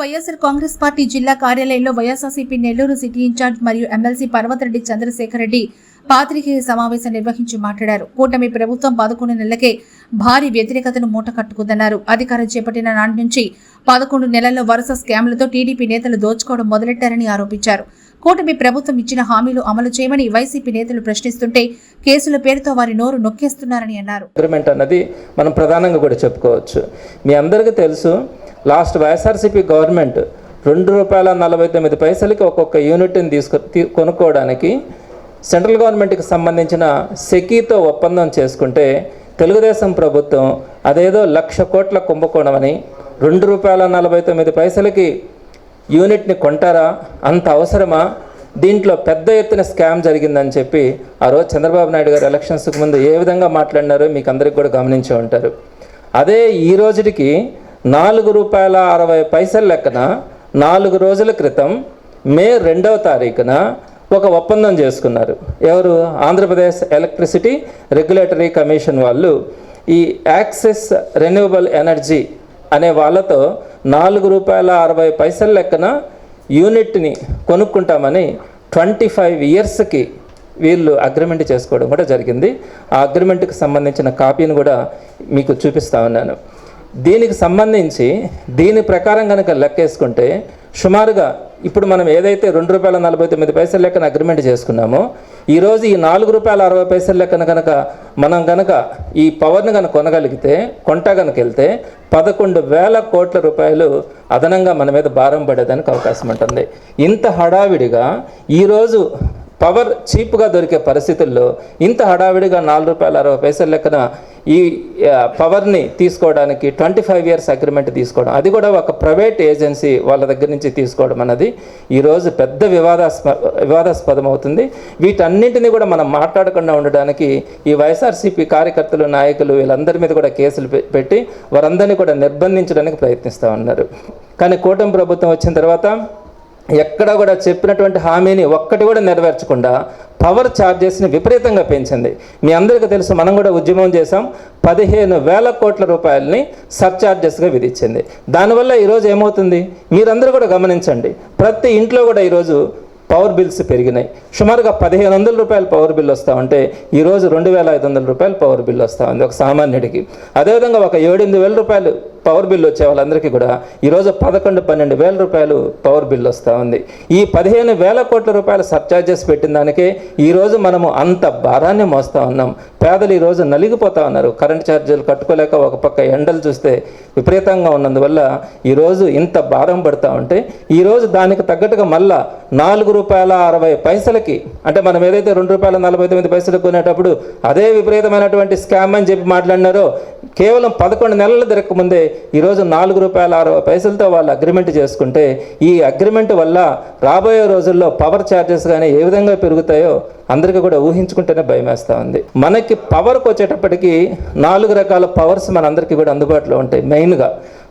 YSR Congress party జిల్లా కార్యాలయంలో YSRCP Nellore city in charge మరియు ఎమ్మెల్సీ పర్వతరెడ్డి చంద్రశేఖర్ రెడ్డి పాత్రికేయ సమావేశం నిర్వహించి మాట్లాడారు. కూటమి ప్రభుత్వం పదకొండు నెలలకే భారీ వ్యతిరేకతను మూట కట్టుకుందన్నారు. అధికారం చేపట్టిన నాటి నుంచి పదకొండు నెలల్లో వరుస స్కామ్లతో టీడీపీ నేతలు దోచుకోవడం మొదలెట్టారని ఆరోపించారు. కూటమి ప్రభుత్వం ఇచ్చిన హామీలు అమలు చేయమని వైసీపీ నేతలు ప్రశ్నిస్తుంటే కేసుల పేరుతో వారి నోరు నొక్కేస్తున్నారని అన్నారు. అగ్రిమెంట్ అన్నది మనం ప్రధానంగా కూడా చెప్పుకోవచ్చు. మీ అందరికీ తెలుసు లాస్ట్ వైఎస్ఆర్సీపీ గవర్నమెంట్ రెండు రూపాయల నలభై తొమ్మిది పైసలకి ఒక్కొక్క యూనిట్ని తీసుకు కొనుక్కోవడానికి సెంట్రల్ గవర్నమెంట్కి సంబంధించిన సెకీతో ఒప్పందం చేసుకుంటే తెలుగుదేశం ప్రభుత్వం అదేదో లక్ష కోట్ల కుంభకోణం అని రెండు రూపాయల నలభై తొమ్మిది పైసలకి యూనిట్ని కొంటారా? అంత అవసరమా? దీంట్లో పెద్ద ఎత్తున స్కామ్ జరిగిందని చెప్పి ఆ రోజు చంద్రబాబు నాయుడు గారు ఎలక్షన్స్కి ముందు ఏ విధంగా మాట్లాడినారో మీకు అందరికి కూడా గమనించి ఉంటారు. అదే ఈ రోజుకి నాలుగు రూపాయల అరవై పైసల లెక్కన నాలుగు రోజుల క్రితం మే రెండవ తారీఖున ఒక ఒప్పందం చేసుకున్నారు. ఎవరు? ఆంధ్రప్రదేశ్ ఎలక్ట్రిసిటీ రెగ్యులేటరీ కమిషన్ వాళ్ళు. ఈ యాక్సెస్ రెన్యూవబుల్ ఎనర్జీ అనే వాళ్ళతో నాలుగు రూపాయల అరవై పైసల లెక్కన యూనిట్ని కొనుక్కుంటామని ట్వంటీ ఫైవ్ ఇయర్స్కి వీళ్ళు అగ్రిమెంట్ చేసుకోవడం కూడా జరిగింది. ఆ అగ్రిమెంట్కి సంబంధించిన కాపీని కూడా మీకు చూపిస్తా ఉన్నాను. దీనికి సంబంధించి దీని ప్రకారం కనుక లెక్కేసుకుంటే సుమారుగా ఇప్పుడు మనం ఏదైతే రెండు రూపాయల నలభై తొమ్మిది పైసల లెక్కన అగ్రిమెంట్ చేసుకున్నామో ఈరోజు ఈ నాలుగు రూపాయల అరవై పైసల లెక్కన కనుక మనం కనుక ఈ పవర్ని కనుక కొనగలిగితే కొంట కనుక వెళ్తే పదకొండు వేల కోట్ల రూపాయలు అదనంగా మన మీద భారం పడేదానికి అవకాశం ఉంటుంది. ఇంత హడావిడిగా ఈరోజు పవర్ చీప్గా దొరికే పరిస్థితుల్లో ఇంత హడావిడిగా నాలుగు రూపాయల అరవై పైసల లెక్కన ఈ పవర్ని తీసుకోవడానికి ట్వంటీ ఫైవ్ ఇయర్స్ అగ్రిమెంట్ తీసుకోవడం అది కూడా ఒక ప్రైవేట్ ఏజెన్సీ వాళ్ళ దగ్గర నుంచి తీసుకోవడం అనేది ఈరోజు పెద్ద వివాదాస్ప వివాదాస్పదం అవుతుంది. వీటన్నింటినీ కూడా మనం మాట్లాడకుండా ఉండడానికి ఈ వైఎస్ఆర్సీపీ కార్యకర్తలు నాయకులు వీళ్ళందరి మీద కూడా కేసులు పెట్టి వారందరినీ కూడా నిర్బంధించడానికి ప్రయత్నిస్తూ ఉన్నారు. కానీ కూటమి ప్రభుత్వం వచ్చిన తర్వాత ఎక్కడ కూడా చెప్పినటువంటి హామీని ఒక్కటి కూడా నెరవేర్చకుండా పవర్ ఛార్జెస్ని విపరీతంగా పెంచింది. మీ అందరికీ తెలుసు మనం కూడా ఉద్యమం చేసాం పదిహేను వేల కోట్ల రూపాయలని సర్ఛార్జెస్గా విధించింది. దానివల్ల ఈరోజు ఏమవుతుంది? మీరందరూ కూడా గమనించండి. ప్రతి ఇంట్లో కూడా ఈరోజు పవర్ బిల్స్ పెరిగినాయి. సుమారుగా పదిహేను వందల రూపాయలు పవర్ బిల్ వస్తూ ఉంటే ఈరోజు రెండు వేల ఐదు వందల రూపాయలు పవర్ బిల్ వస్తూ ఉంది ఒక సామాన్యుడికి. అదేవిధంగా ఒక ఏడెనిమిది వేల రూపాయలు పవర్ బిల్ వచ్చే వాళ్ళందరికీ కూడా ఈరోజు పదకొండు పన్నెండు వేల రూపాయలు పవర్ బిల్ వస్తూ ఉంది. ఈ పదిహేను వేల కోట్ల రూపాయల సర్చార్జెస్ పెట్టిన దానికే ఈరోజు మనము అంత భారాన్ని మోస్తూ ఉన్నాం. పేదలు ఈరోజు నలిగిపోతా ఉన్నారు. కరెంట్ ఛార్జీలు కట్టుకోలేక ఒక పక్క ఎండలు చూస్తే విపరీతంగా ఉన్నందువల్ల ఈరోజు ఇంత భారం పడుతూ ఉంటే ఈరోజు దానికి తగ్గట్టుగా మళ్ళా నాలుగు రూపాయల అరవై పైసలకి అంటే మనం ఏదైతే రెండు రూపాయల నలభై తొమ్మిది పైసలు కొనేటప్పుడు అదే విపరీతమైనటువంటి స్కామ్ అని చెప్పి మాట్లాడినారో కేవలం పదకొండు నెలల ముందే ఈరోజు నాలుగు రూపాయల అరవై పైసలతో వాళ్ళు అగ్రిమెంట్ చేసుకుంటే ఈ అగ్రిమెంట్ వల్ల రాబోయే రోజుల్లో పవర్ ఛార్జెస్ కానీ ఏ విధంగా పెరుగుతాయో అందరికీ కూడా ఊహించుకుంటేనే భయం వేస్తూ ఉంది. మనకి పవర్కి వచ్చేటప్పటికి నాలుగు రకాల పవర్స్ మనందరికీ కూడా అందుబాటులో ఉంటాయి. మెయిన్గా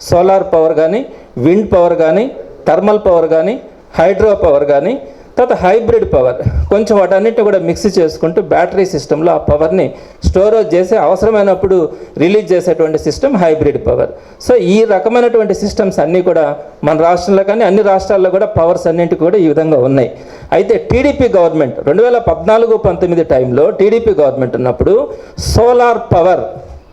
సోలార్ పవర్ కానీ విండ్ పవర్ కానీ థర్మల్ పవర్ కానీ హైడ్రో పవర్ కానీ తర్వాత హైబ్రిడ్ పవర్. కొంచెం వాటన్నిటిని కూడా మిక్స్ చేసుకుంటూ బ్యాటరీ సిస్టంలో ఆ పవర్ని స్టోరేజ్ చేసి అవసరమైనప్పుడు రిలీజ్ చేసేటువంటి సిస్టమ్ హైబ్రిడ్ పవర్. సో ఈ రకమైనటువంటి సిస్టమ్స్ అన్నీ కూడా మన రాష్ట్రంలో కానీ అన్ని రాష్ట్రాల్లో కూడా పవర్స్ అన్నింటి కూడా ఈ విధంగా ఉన్నాయి. అయితే టీడీపీ గవర్నమెంట్ రెండు వేల పద్నాలుగు పంతొమ్మిది టైంలో టీడీపీ గవర్నమెంట్ ఉన్నప్పుడు సోలార్ పవర్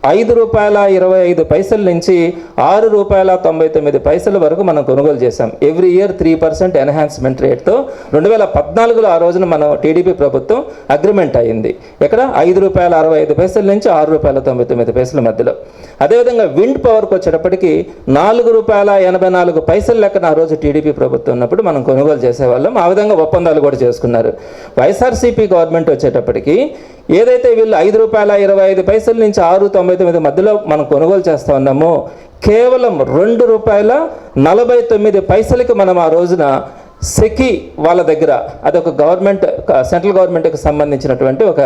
ఐదు రూపాయల ఇరవై ఐదు పైసల నుంచి ఆరు రూపాయల తొంభై తొమ్మిది పైసల వరకు మనం కొనుగోలు చేశాం. Every year three percent enhancement రేట్తో రెండు వేల పద్నాలుగులో ఆ రోజున మనం టీడీపీ ప్రభుత్వం అగ్రిమెంట్ అయింది. ఎక్కడ? ఐదు రూపాయల అరవై ఐదు పైసల నుంచి ఆరు రూపాయల తొంభై తొమ్మిది పైసల మధ్యలో. అదేవిధంగా విండ్ పవర్కి వచ్చేటప్పటికి నాలుగు రూపాయల ఎనభై నాలుగు పైసల లెక్కన ఆ రోజు టీడీపీ ప్రభుత్వం ఉన్నప్పుడు మనం కొనుగోలు చేసేవాళ్ళం. ఆ విధంగా ఒప్పందాలు కూడా చేసుకున్నారు. వైఎస్ఆర్సీపీ గవర్నమెంట్ వచ్చేటప్పటికి ఏదైతే వీళ్ళు ఐదు రూపాయల ఇరవై ఐదు పైసల నుంచి ఆరు తొంభై తొమ్మిది మధ్యలో మనం కొనుగోలు చేస్తూ ఉన్నామో కేవలం రెండు రూపాయల నలభై తొమ్మిది పైసలకి మనం ఆ రోజున సెకి వాళ్ళ దగ్గర అదొక గవర్నమెంట్ సెంట్రల్ గవర్నమెంట్కి సంబంధించినటువంటి ఒక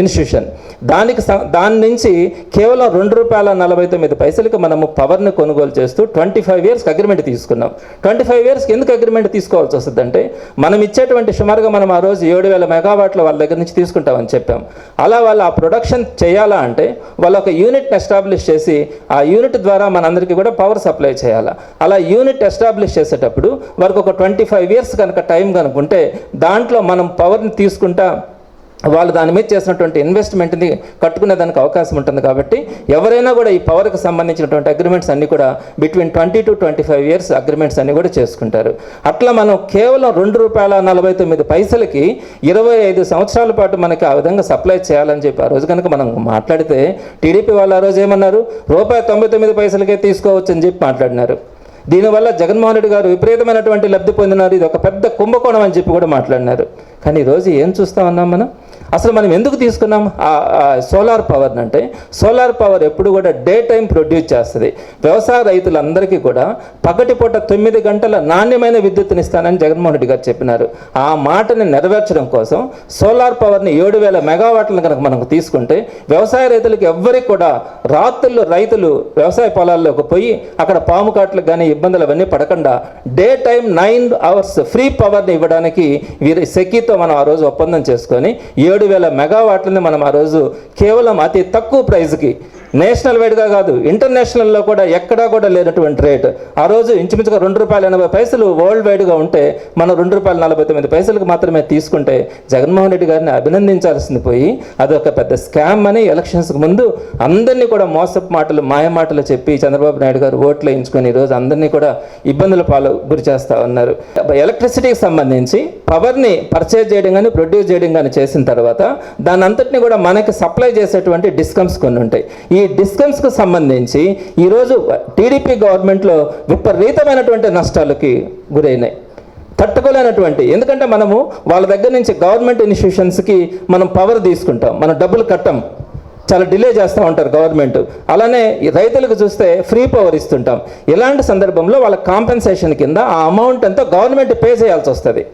ఇన్స్టిట్యూషన్ దానికి దాని నుంచి కేవలం రెండు రూపాయల నలభై తొమ్మిది పైసలకి మనము పవర్ని కొనుగోలు చేస్తూ ట్వంటీ ఫైవ్ ఇయర్స్కి అగ్రిమెంట్ తీసుకున్నాం. ట్వంటీ ఫైవ్ ఇయర్స్కి ఎందుకు అగ్రిమెంట్ తీసుకోవాల్సి వస్తుందంటే మనం ఇచ్చేటువంటి సుమారుగా మనం ఆ రోజు ఏడు వేల మెగావాట్ల వాళ్ళ దగ్గర నుంచి తీసుకుంటామని చెప్పాం. అలా వాళ్ళు ఆ ప్రొడక్షన్ చేయాలా అంటే వాళ్ళు ఒక యూనిట్ని ఎస్టాబ్లిష్ చేసి ఆ యూనిట్ ద్వారా మనందరికీ కూడా పవర్ సప్లై చేయాలా. అలా యూనిట్ ఎస్టాబ్లిష్ చేసేటప్పుడు వారికి ఒక ట్వంటీ ఫైవ్ ఇయర్స్ కనుక టైం కనుకుంటే దాంట్లో మనం పవర్ని తీసుకుంటా వాళ్ళు దాని మీద చేసినటువంటి ఇన్వెస్ట్మెంట్ని కట్టుకునే దానికి అవకాశం ఉంటుంది కాబట్టి ఎవరైనా కూడా ఈ పవర్కి సంబంధించినటువంటి అగ్రిమెంట్స్ అన్నీ కూడా between twenty to twenty five years agreements అన్నీ కూడా చేసుకుంటారు. అట్లా మనం కేవలం రెండు రూపాయల నలభై తొమ్మిది పైసలకి ఇరవై ఐదు సంవత్సరాల పాటు మనకి ఆ విధంగా సప్లై చేయాలని చెప్పి ఆ రోజు కనుక మనం మాట్లాడితే టీడీపీ వాళ్ళు ఆ రోజు ఏమన్నారు? రూపాయి తొంభై తొమ్మిది పైసలకే తీసుకోవచ్చు అని చెప్పి మాట్లాడినారు. దీనివల్ల జగన్మోహన్ రెడ్డి గారు విపరీతమైనటువంటి లబ్ధి పొందినారు. ఇది ఒక పెద్ద కుంభకోణం అని చెప్పి కూడా మాట్లాడినారు. కానీ ఈరోజు ఏం చూస్తా ఉన్నాం మనం? అసలు మనం ఎందుకు తీసుకున్నాం? ఆ సోలార్ పవర్ని అంటే సోలార్ పవర్ ఎప్పుడు కూడా డే టైం ప్రొడ్యూస్ చేస్తుంది. వ్యవసాయ రైతులందరికీ కూడా పగటిపూట తొమ్మిది గంటల నాణ్యమైన విద్యుత్ని ఇస్తానని జగన్మోహన్ రెడ్డి గారు చెప్పినారు. ఆ మాటని నెరవేర్చడం కోసం సోలార్ పవర్ని ఏడు వేల మెగావాట్లను కనుక మనం తీసుకుంటే వ్యవసాయ రైతులకు ఎవ్వరికి కూడా రాత్రులు రైతులు వ్యవసాయ పొలాల్లోకి పోయి అక్కడ పాము కాట్లకు కానీ ఇబ్బందులు అవన్నీ పడకుండా day time nine hours free పవర్ని ఇవ్వడానికి వీరి సెకీతో మనం ఆ రోజు ఒప్పందం చేసుకొని ఏడు వేల మెగావాట్లని మనం ఆ రోజు కేవలం అతి తక్కువ ప్రైజ్కి నేషనల్ వైడ్గా కాదు ఇంటర్నేషనల్లో కూడా ఎక్కడా కూడా లేనటువంటి రేట్. ఆ రోజు ఇంచుమించుగా రెండు రూపాయల ఎనభై పైసలు వరల్డ్ వైడ్గా ఉంటే మనం రెండు రూపాయల నలభై తొమ్మిది పైసలకు మాత్రమే తీసుకుంటే జగన్మోహన్ రెడ్డి గారిని అభినందించాల్సింది పోయి అదొక పెద్ద స్కామ్ అని ఎలక్షన్స్కి ముందు అందరినీ కూడా మోసపు మాటలు మాయ మాటలు చెప్పి చంద్రబాబు నాయుడు గారు ఓట్లు వేయించుకొని ఈరోజు అందరినీ కూడా ఇబ్బందుల పాలు గురి చేస్తా ఉన్నారు. ఎలక్ట్రిసిటీకి సంబంధించి పవర్ని పర్చేజ్ చేయడం కానీ ప్రొడ్యూస్ చేయడం కానీ చేసిన తర్వాత తర్వాత దాని అంతటిని కూడా మనకి సప్లై చేసేటువంటి డిస్కమ్స్ కొన్ని ఉంటాయి. ఈ డిస్కమ్స్కి సంబంధించి ఈరోజు టీడీపీ గవర్నమెంట్లో విపరీతమైనటువంటి నష్టాలకి గురైనాయి. తట్టుకోలేనటువంటి. ఎందుకంటే మనము వాళ్ళ దగ్గర నుంచి గవర్నమెంట్ ఇన్స్టిట్యూషన్స్కి మనం పవర్ తీసుకుంటాం. మనం డబ్బులు కట్టం. చాలా డిలే చేస్తూ ఉంటారు గవర్నమెంట్. అలానే రైతులకు చూస్తే ఫ్రీ పవర్ ఇస్తుంటాం. ఇలాంటి సందర్భంలో వాళ్ళ కాంపెన్సేషన్ కింద ఆ అమౌంట్ ఎంతో గవర్నమెంట్ పే చేయాల్సి వస్తుంది.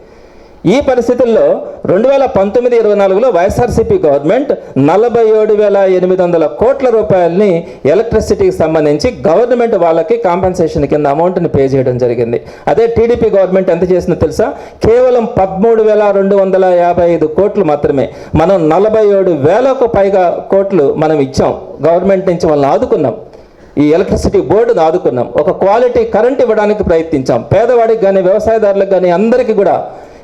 ఈ పరిస్థితుల్లో రెండు వేల పంతొమ్మిది ఇరవై నాలుగులో వైఎస్ఆర్సీపీ గవర్నమెంట్ నలభై ఏడు వేల ఎనిమిది వందల కోట్ల రూపాయలని ఎలక్ట్రిసిటీకి సంబంధించి గవర్నమెంట్ వాళ్ళకి కాంపెన్సేషన్ కింద అమౌంట్ని పే చేయడం జరిగింది. అదే టీడీపీ గవర్నమెంట్ ఎంత చేసిందో తెలుసా? కేవలం పదమూడు వేల రెండు వందల యాభై ఐదు కోట్లు మాత్రమే. మనం నలభై ఏడు వేలకు పైగా కోట్లు మనం ఇచ్చాం. గవర్నమెంట్ నుంచి వాళ్ళని ఆదుకున్నాం. ఈ ఎలక్ట్రిసిటీ బోర్డును ఆదుకున్నాం. ఒక క్వాలిటీ కరెంట్ ఇవ్వడానికి ప్రయత్నించాం. పేదవాడికి కానీ వ్యవసాయదారులకు కానీ అందరికీ కూడా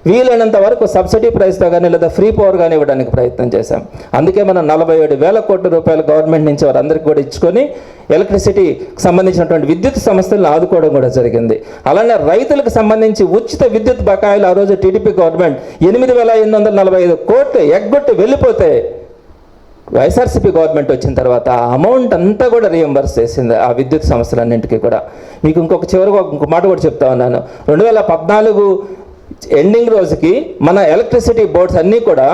వీలైనంత వరకు సబ్సిడీ ప్రైస్తో కానీ లేదా ఫ్రీ పవర్ కానీ ఇవ్వడానికి ప్రయత్నం చేశాం. అందుకే మనం నలభై ఏడు వేల కోట్ల రూపాయలు గవర్నమెంట్ నుంచి వారందరికీ కూడా ఇచ్చుకొని ఎలక్ట్రిసిటీకి సంబంధించినటువంటి విద్యుత్ సంస్థలను ఆదుకోవడం కూడా జరిగింది. అలానే రైతులకు సంబంధించి ఉచిత విద్యుత్ బకాయిలు ఆ రోజు టీడీపీ గవర్నమెంట్ ఎనిమిది వేల ఎనిమిది వందల నలభై ఐదు కోట్లు ఎగ్గొట్టి వెళ్ళిపోతే వైఎస్ఆర్సీపీ గవర్నమెంట్ వచ్చిన తర్వాత ఆ అమౌంట్ అంతా కూడా రియంబర్స్ చేసింది ఆ విద్యుత్ సంస్థలన్నింటికీ కూడా. మీకు ఇంకొక చివరికి ఇంకొక మాట కూడా చెప్తా ఉన్నాను. రెండు వేల పద్నాలుగు ఎండింగ్ రోజుకి మన ఎలక్ట్రిసిటీ బోర్డ్స్ అన్నీ కూడా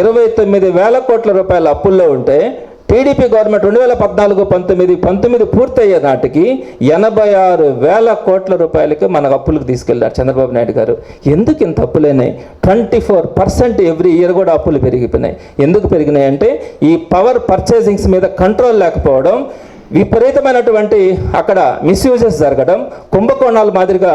ఇరవై తొమ్మిది వేల కోట్ల రూపాయల అప్పుల్లో ఉంటే టీడీపీ గవర్నమెంట్ రెండు వేల పద్నాలుగు పంతొమ్మిది పంతొమ్మిది పూర్తయ్యే నాటికి ఎనభై ఆరు వేల కోట్ల రూపాయలకి మన అప్పులకు తీసుకెళ్ళారు చంద్రబాబు నాయుడు గారు. ఎందుకు ఇంత అప్పులైనాయి twenty four percent every year కూడా అప్పులు పెరిగిపోయినాయి. ఎందుకు పెరిగినాయి అంటే ఈ పవర్ పర్చేసింగ్స్ మీద కంట్రోల్ లేకపోవడం విపరీతమైనటువంటి అక్కడ మిస్యూజెస్ జరగడం కుంభకోణాల మాదిరిగా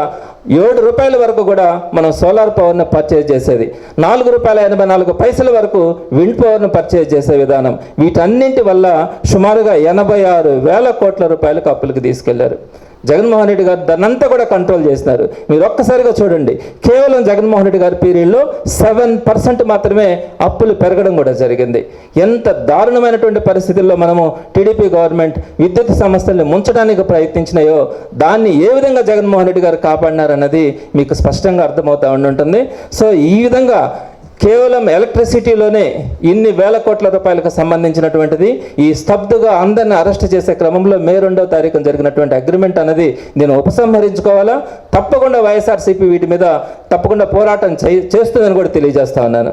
ఏడు రూపాయల వరకు కూడా మనం సోలార్ పవర్ని పర్చేజ్ చేసేది. నాలుగు రూపాయల ఎనభై నాలుగు పైసల వరకు విండ్ పవర్ను పర్చేజ్ చేసే విధానం. వీటన్నింటి వల్ల సుమారుగా ఎనభై ఆరు వేల కోట్ల రూపాయలకు అప్పులకు తీసుకెళ్ళారు. జగన్మోహన్ రెడ్డి గారు దాన్నంతా కూడా కంట్రోల్ చేసినారు మీరు ఒక్కసారిగా చూడండి. కేవలం జగన్మోహన్ రెడ్డి గారి పీరియడ్లో సెవెన్ పర్సెంట్ మాత్రమే అప్పులు పెరగడం కూడా జరిగింది. ఎంత దారుణమైనటువంటి పరిస్థితుల్లో మనము టీడీపీ గవర్నమెంట్ విద్యుత్ సంస్థల్ని ముంచడానికి ప్రయత్నించినాయో దాన్ని ఏ విధంగా జగన్మోహన్ రెడ్డి గారు కాపాడినారన్నది మీకు స్పష్టంగా అర్థమవుతా ఉండుంటుంది. సో ఈ విధంగా కేవలం ఎలక్ట్రిసిటీలోనే ఇన్ని వేల కోట్ల రూపాయలకు సంబంధించినటువంటిది ఈ స్తబ్దుగా అందరిని అరెస్ట్ చేసే క్రమంలో మే రెండవ తారీఖున జరిగినటువంటి అగ్రిమెంట్ అనేది నేను ఉపసంహరించుకోవాలా? తప్పకుండా వైఎస్ఆర్సీపీ వీటి మీద తప్పకుండా పోరాటం చే- చేస్తుందని కూడా తెలియజేస్తా ఉన్నాను.